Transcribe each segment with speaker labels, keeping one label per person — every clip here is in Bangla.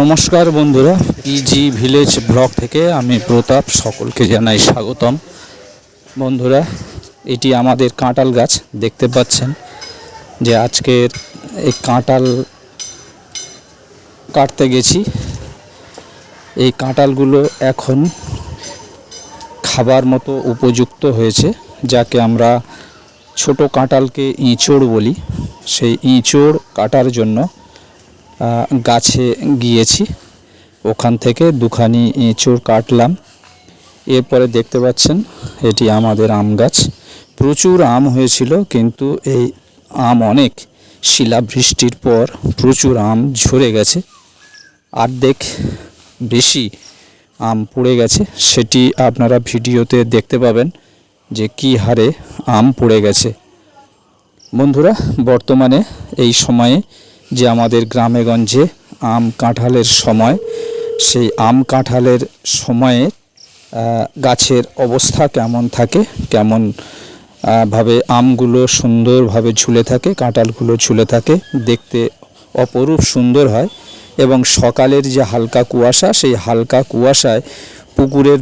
Speaker 1: নমস্কার বন্ধুরা পিজি ভিলেজ ব্লগ থেকে আমি প্রতাপ, সকলকে জানাই স্বাগতম। বন্ধুরা, এটি আমাদের কাঁটাল গাছ, দেখতে পাচ্ছেন যে আজকের এই কাঁটাল কাটতে গেছি। এই কাঁটালগুলো এখন খাবার মতো উপযুক্ত হয়েছে, যাকে আমরা ছোট কাঁটালকে ইঁচড় বলি। সেই ইঁচড় কাটার জন্য গাছে গিয়েছি। ওখান থেকে দুখানি এঁচড় কাটলাম। এরপরে দেখতে পাচ্ছেন, এটি আমাদের আম গাছ। প্রচুর আম হয়েছিল, কিন্তু এই আম অনেক। শিলাবৃষ্টির পর প্রচুর আম ঝরে গেছে। অর্ধেক বেশি আম পড়ে গেছে। সেটি আপনারা ভিডিওতে দেখতে পাবেন যে কী হারে আম পড়ে গেছে। বন্ধুরা, বর্তমানে এই সময়ে যে আমাদের গ্রামেগঞ্জে আম কাঁঠালের সময়, সেই আম কাঁঠালের সময়ে গাছের অবস্থা কেমন থাকে, কেমন ভাবে আমগুলো সুন্দরভাবে ঝুলে থাকে, কাঁঠালগুলো ঝুলে থাকে, দেখতে অপরূপ সুন্দর হয় এবং সকালের যে হালকা কুয়াশা, সেই হালকা কুয়াশায় পুকুরের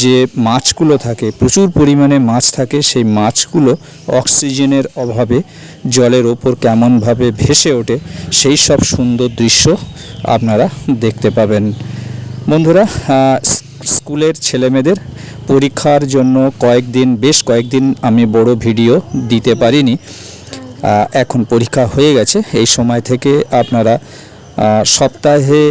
Speaker 1: যে মাছগুলো থাকে, প্রচুর পরিমাণে মাছ থাকে, সেই মাছগুলো অক্সিজেনের অভাবে জলের ওপর কেমনভাবে ভেসে ওঠে, সেই সব সুন্দর দৃশ্য আপনারা দেখতে পাবেন। বন্ধুরা স্কুলের ছেলেমেয়েদের পরীক্ষার জন্য কয়েকদিন, বেশ কয়েকদিন আমি বড় ভিডিও দিতে পারিনি। এখন পরীক্ষা হয়ে গেছে, এই সময় থেকে আপনারা সপ্তাহে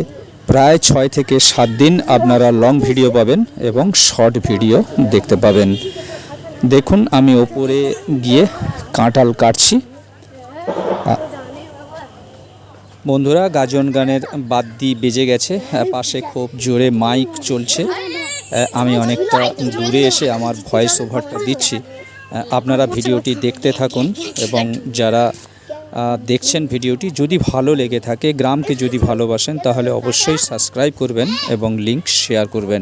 Speaker 1: প্রায় ছয় থেকে সাত দিন আপনারা লং ভিডিও পাবেন এবং শর্ট ভিডিও দেখতে পাবেন। দেখুন, আমি ওপরে গিয়ে কাঁঠাল কাটছি। বন্ধুরা, গাজন গানের বাদ্যি বেজে গেছে। পাশে খুব জোরে মাইক চলছে। আমি অনেকটা দূরে এসে আমার ভয়েস ওভারটা দিচ্ছি। আপনারা ভিডিওটি দেখতে থাকুন এবং যারা দেখছেন ভিডিওটি, যদি ভালো লেগে থাকে, গ্রামকে যদি ভালোবাসেন, তাহলে অবশ্যই সাবস্ক্রাইব করবেন এবং লিংক শেয়ার করবেন।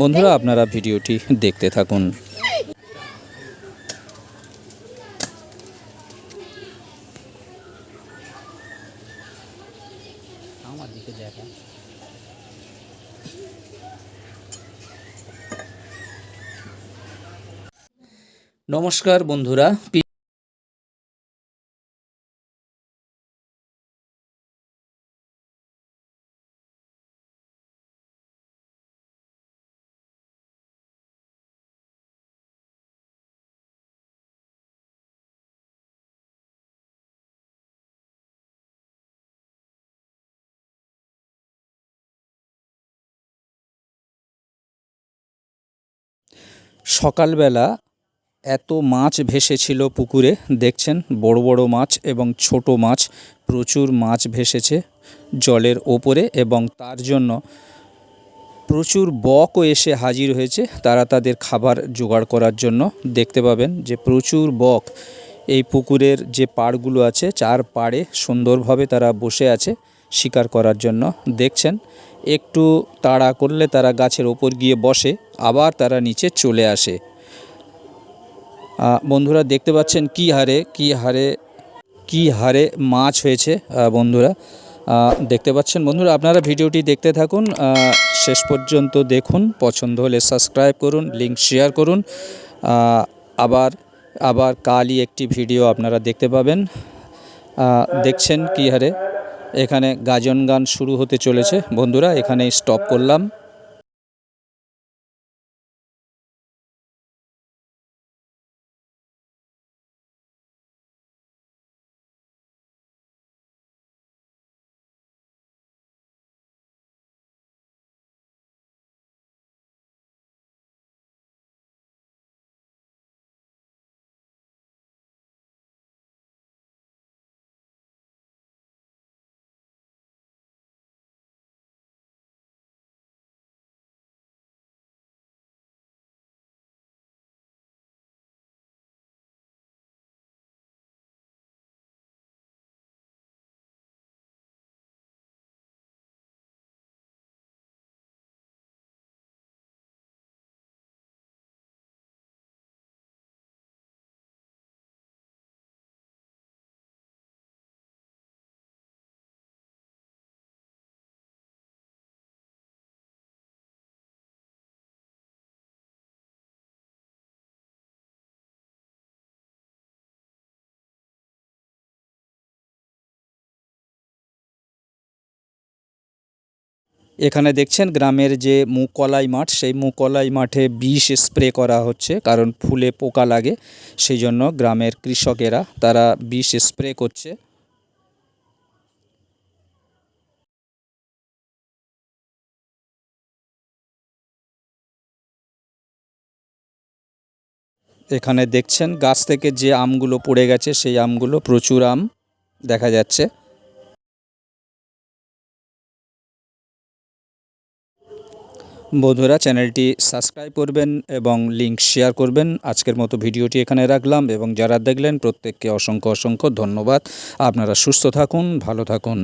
Speaker 1: বন্ধুরা, আপনারা ভিডিওটি দেখতে থাকুন। নমস্কার বন্ধুরা সকালবেলা এত মাছ ভেসেছিল পুকুরে, দেখছেন? বড় বড় মাছ এবং ছোট মাছ, প্রচুর মাছ ভেসেছে জলের ওপরে এবং তার জন্য প্রচুর বকও এসে হাজির হয়েছে তারা তাদের খাবার জোগাড় করার জন্য। দেখতে পাবেন যে প্রচুর বক। এই পুকুরের যে পাড়গুলো আছে, চার পাড়ে সুন্দরভাবে তারা বসে আছে। শিকার করার জন্য দেখছেন। একটু তাড়া করলে তারা গাছের ওপর গিয়ে বসে, আবার তারা নিচে চলে আসে। বন্ধুরা দেখতে পাচ্ছেন কি হারে কি হারে কি হারে মাছ হয়েছে বন্ধুরা। দেখতে পাচ্ছেন বন্ধুরা, আপনারা ভিডিওটি দেখতে থাকুন শেষ পর্যন্ত দেখুন, পছন্দ হলে সাবস্ক্রাইব করুন লিঙ্ক শেয়ার করুন। আবার আবার কালই একটি ভিডিও আপনারা দেখতে পাবেন। দেখছেন কি হারে? এখানে গাজন গান শুরু হতে চলেছে। বন্ধুরা এখানেই স্টপ করলাম। এখানে দেখছেন গ্রামের যে মুকলাই মাঠ, সেই মুকলাই মাঠে বিষ স্প্রে করা হচ্ছে, কারণ ফুলে পোকা লাগে, সেই জন্য গ্রামের কৃষকেরা তারা বিষ স্প্রে করছে। এখানে দেখছেন গাছ থেকে যে আমগুলো পড়ে গেছে, সেই আমগুলো প্রচুর আম দেখা যাচ্ছে। বন্ধুরা, চ্যানেলটি সাবস্ক্রাইব করবেন এবং লিংক শেয়ার করবেন। আজকের মতো ভিডিওটি এখানে রাখলাম এবং যারা দেখলেন, প্রত্যেককে অসংখ্য অসংখ্য ধন্যবাদ। আপনারা সুস্থ থাকুন, ভালো থাকুন।